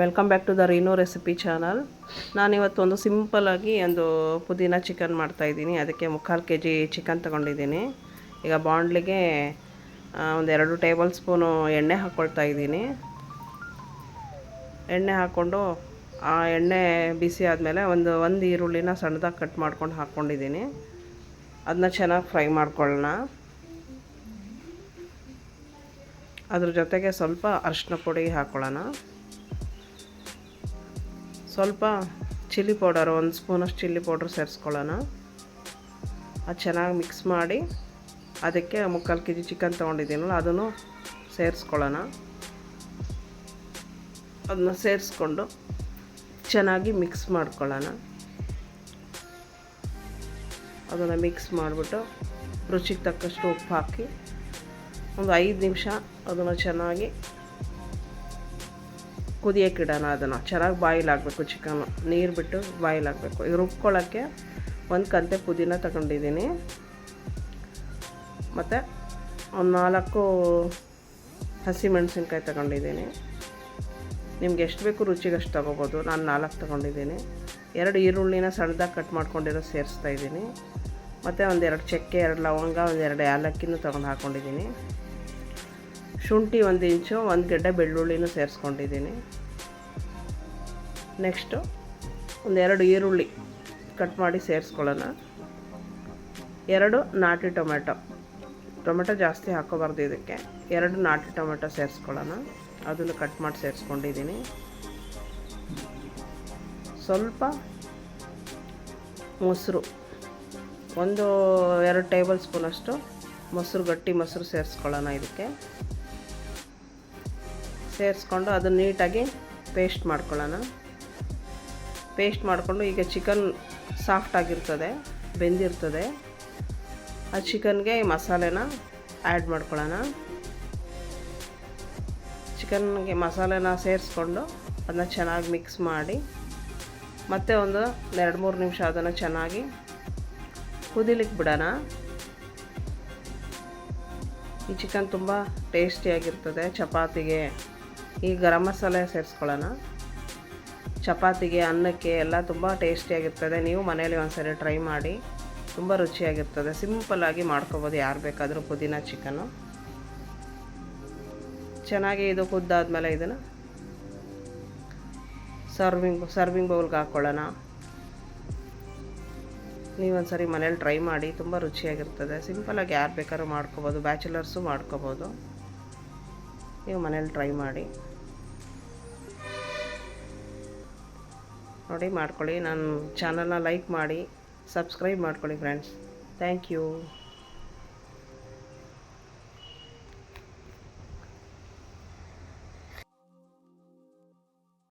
Welcome back to the Reeno recipe channel ನಾನಿವತ್ತು ಒಂದು ಸಿಂಪಲ್ಲಾಗಿ ಒಂದು ಪುದೀನ ಚಿಕನ್ ಮಾಡ್ತಾಯಿದ್ದೀನಿ ಅದಕ್ಕೆ ಮುಕ್ಕಾಲು ಕೆ ಜಿ ಚಿಕನ್ ತೊಗೊಂಡಿದ್ದೀನಿ. ಈಗ ಬಾಂಡ್ಲಿಗೆ ಒಂದು ಎರಡು ಟೇಬಲ್ ಸ್ಪೂನು ಎಣ್ಣೆ ಹಾಕ್ಕೊಳ್ತಾ ಇದ್ದೀನಿ. ಎಣ್ಣೆ ಹಾಕ್ಕೊಂಡು ಆ ಎಣ್ಣೆ ಬಿಸಿ ಆದಮೇಲೆ ಒಂದು ಒಂದು ಈರುಳ್ಳಿನ ಸಣ್ಣದಾಗಿ ಕಟ್ ಮಾಡ್ಕೊಂಡು ಹಾಕ್ಕೊಂಡಿದ್ದೀನಿ ಅದನ್ನ ಚೆನ್ನಾಗಿ ಫ್ರೈ ಮಾಡ್ಕೊಳ್ಳೋಣ ಅದ್ರ ಜೊತೆಗೆ ಸ್ವಲ್ಪ ಅರಿಶಿನ ಪುಡಿ ಹಾಕ್ಕೊಳ್ಳೋಣ ಸ್ವಲ್ಪ ಚಿಲ್ಲಿ ಪೌಡರ್, ಒಂದು ಸ್ಪೂನಷ್ಟು ಚಿಲ್ಲಿ ಪೌಡ್ರ್ ಸೇರಿಸ್ಕೊಳ್ಳೋಣ. ಅದು ಚೆನ್ನಾಗಿ ಮಿಕ್ಸ್ ಮಾಡಿ ಅದಕ್ಕೆ ಮುಕ್ಕಾಲು ಕೆ ಜಿ ಚಿಕನ್ ತೊಗೊಂಡಿದ್ದೀನಲ್ಲ, ಅದನ್ನು ಸೇರಿಸ್ಕೊಳ್ಳೋಣ. ಅದನ್ನ ಸೇರಿಸ್ಕೊಂಡು ಚೆನ್ನಾಗಿ ಮಿಕ್ಸ್ ಮಾಡ್ಕೊಳ್ಳೋಣ. ಅದನ್ನು ಮಿಕ್ಸ್ ಮಾಡಿಬಿಟ್ಟು ರುಚಿಗೆ ತಕ್ಕಷ್ಟು ಉಪ್ಪು ಹಾಕಿ ಒಂದು ಐದು ನಿಮಿಷ ಅದನ್ನು ಚೆನ್ನಾಗಿ ಕುದಿಯೋಕ್ಕಿಡೋಣ ಅದನ್ನು. ಚೆನ್ನಾಗಿ ಬಾಯಿಲ್ ಆಗಬೇಕು ಚಿಕನ್ನು ನೀರು ಬಿಟ್ಟು ಬಾಯಿಲ್ ಆಗಬೇಕು. ಈಗ ರುಬ್ಕೊಳ್ಳೋಕ್ಕೆ ಒಂದು ಕಂತೆ ಪುದೀನ ತಗೊಂಡಿದ್ದೀನಿ. ಮತ್ತು ಒಂದು ನಾಲ್ಕು ಹಸಿಮೆಣಸಿನ್ಕಾಯಿ ತಗೊಂಡಿದ್ದೀನಿ. ನಿಮ್ಗೆ ಎಷ್ಟು ಬೇಕು ರುಚಿಗೆ ಅಷ್ಟು ತೊಗೋಬೋದು. ನಾನು ನಾಲ್ಕು ತೊಗೊಂಡಿದ್ದೀನಿ. ಎರಡು ಈರುಳ್ಳಿನ ಸಣ್ಣದಾಗಿ ಕಟ್ ಮಾಡ್ಕೊಂಡಿರೋ ಸೇರಿಸ್ತಾ ಇದ್ದೀನಿ. ಮತ್ತು ಒಂದೆರಡು ಚಕ್ಕೆ, ಎರಡು ಲವಂಗ ಒಂದೆರಡು ಏಲಕ್ಕಿನೂ ತೊಗೊಂಡು ಹಾಕ್ಕೊಂಡಿದ್ದೀನಿ ಶುಂಠಿ ಒಂದು ಇಂಚು, ಒಂದು ಗಡ್ಡೆ ಬೆಳ್ಳುಳ್ಳಿನೂ ಸೇರಿಸ್ಕೊಂಡಿದ್ದೀನಿ. ನೆಕ್ಸ್ಟು ಒಂದೆರಡು ಈರುಳ್ಳಿ ಕಟ್ ಮಾಡಿ ಸೇರಿಸ್ಕೊಳ್ಳೋಣ. ಎರಡು ನಾಟಿ ಟೊಮೆಟೊ. ಟೊಮೆಟೊ ಜಾಸ್ತಿ ಹಾಕೋಬಾರ್ದು ಇದಕ್ಕೆ. ಎರಡು ನಾಟಿ ಟೊಮೆಟೊ ಸೇರಿಸ್ಕೊಳ್ಳೋಣ. ಅದನ್ನು ಕಟ್ ಮಾಡಿ ಸೇರಿಸ್ಕೊಂಡಿದ್ದೀನಿ. ಸ್ವಲ್ಪ ಮೊಸರು. ಒಂದು ಎರಡು ಟೇಬಲ್ ಸ್ಪೂನಷ್ಟು ಮೊಸರು, ಗಟ್ಟಿ ಮೊಸರು ಸೇರಿಸ್ಕೊಳ್ಳೋಣ ಇದಕ್ಕೆ. ಸೇರಿಸ್ಕೊಂಡು ಅದನ್ನು ನೀಟಾಗಿ ಪೇಸ್ಟ್ ಮಾಡ್ಕೊಳ್ಳೋಣ. ಪೇಸ್ಟ್ ಮಾಡಿಕೊಂಡು ಈಗ ಚಿಕನ್ ಸಾಫ್ಟ್ ಆಗಿರ್ತದೆ, ಬೆಂದಿರ್ತದೆ. ಆ ಚಿಕನ್ಗೆ ಈ ಮಸಾಲೆನ ಆ್ಯಡ್ ಮಾಡ್ಕೊಳ್ಳೋಣ. ಚಿಕನ್ಗೆ ಮಸಾಲೆನ ಸೇರಿಸ್ಕೊಂಡು ಅದನ್ನ ಚೆನ್ನಾಗಿ ಮಿಕ್ಸ್ ಮಾಡಿ, ಮತ್ತೆ ಒಂದು ಎರಡು ಮೂರು ನಿಮಿಷ ಅದನ್ನು ಚೆನ್ನಾಗಿ ಕುದಿಲಿಕ್ಕೆ ಬಿಡೋಣ. ಈ ಚಿಕನ್ ತುಂಬ ಟೇಸ್ಟಿಯಾಗಿರ್ತದೆ ಚಪಾತಿಗೆ. ಈ ಗರಂ ಮಸಾಲೆ ಸೇರಿಸ್ಕೊಳ್ಳೋಣ. ಚಪಾತಿಗೆ, ಅನ್ನಕ್ಕೆ ಎಲ್ಲ ತುಂಬ ಟೇಸ್ಟಿಯಾಗಿರ್ತದೆ ನೀವು ಮನೇಲಿ ಒಂದ್ಸರಿ ಟ್ರೈ ಮಾಡಿ, ತುಂಬ ರುಚಿಯಾಗಿರ್ತದೆ. ಸಿಂಪಲ್ಲಾಗಿ ಮಾಡ್ಕೊಬೋದು. ಯಾರು ಬೇಕಾದರೂ ಪುದೀನ ಚಿಕನು ಚೆನ್ನಾಗಿ ಇದು ಕುದ್ದಾದಮೇಲೆ ಇದನ್ನು ಸರ್ವಿಂಗ್ ಸರ್ವಿಂಗ್ ಬೌಲ್ಗೆ ಹಾಕ್ಕೊಳ್ಳೋಣ ನೀವೊಂದ್ಸರಿ ಮನೇಲಿ ಟ್ರೈ ಮಾಡಿ, ತುಂಬ ರುಚಿಯಾಗಿರ್ತದೆ. ಸಿಂಪಲಾಗಿ ಯಾರು ಬೇಕಾದ್ರೂ ಮಾಡ್ಕೋಬೋದು. ಬ್ಯಾಚುಲರ್ಸು ಮಾಡ್ಕೊಬೋದು. ನೀವು ಮನೇಲಿ ಟ್ರೈ ಮಾಡಿ. ನೋಡಿ ಮಾಡ್ಕೊಳ್ಳಿ. ನನ್ನ ಚಾನಲ್ನ ಲೈಕ್ ಮಾಡಿ ಸಬ್ಸ್ಕ್ರೈಬ್ ಮಾಡ್ಕೊಳ್ಳಿ ಫ್ರೆಂಡ್ಸ್ ಥ್ಯಾಂಕ್ ಯು